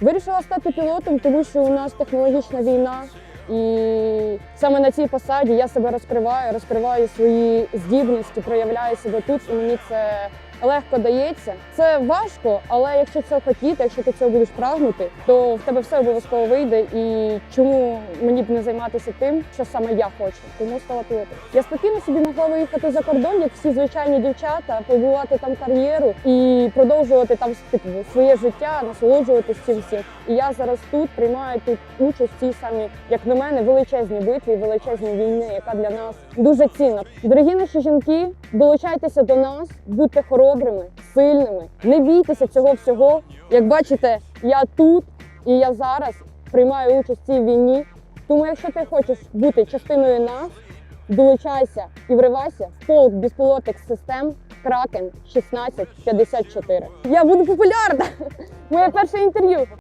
Вирішила стати пілотом, тому що у нас технологічна війна, і саме на цій посаді я себе розкриваю, розкриваю свої здібності, проявляю себе тут, і мені це легко дається. Це важко, але якщо це хотіти, якщо ти цього будеш прагнути, то в тебе все обов'язково вийде. І чому мені б не займатися тим, що саме я хочу? Тому стала пілотом. Я спокійно собі могла виїхати за кордон, як всі звичайні дівчата, побувати там кар'єру і продовжувати там типу, своє життя, насолоджуватися цим всім. І я зараз тут приймаю тут участь цій самій, як на мене, величезній битві, величезній війни, яка для нас дуже цінна. Дорогі наші жінки, долучайтеся до нас, будьте хоробрими, сильними, не бійтеся цього всього. Як бачите, я тут і я зараз приймаю участь в цій війні. Тому, якщо ти хочеш бути частиною нас, долучайся і вривайся в полк безпілотних систем Кракен 1654. Я буду популярна! Моє перше інтерв'ю.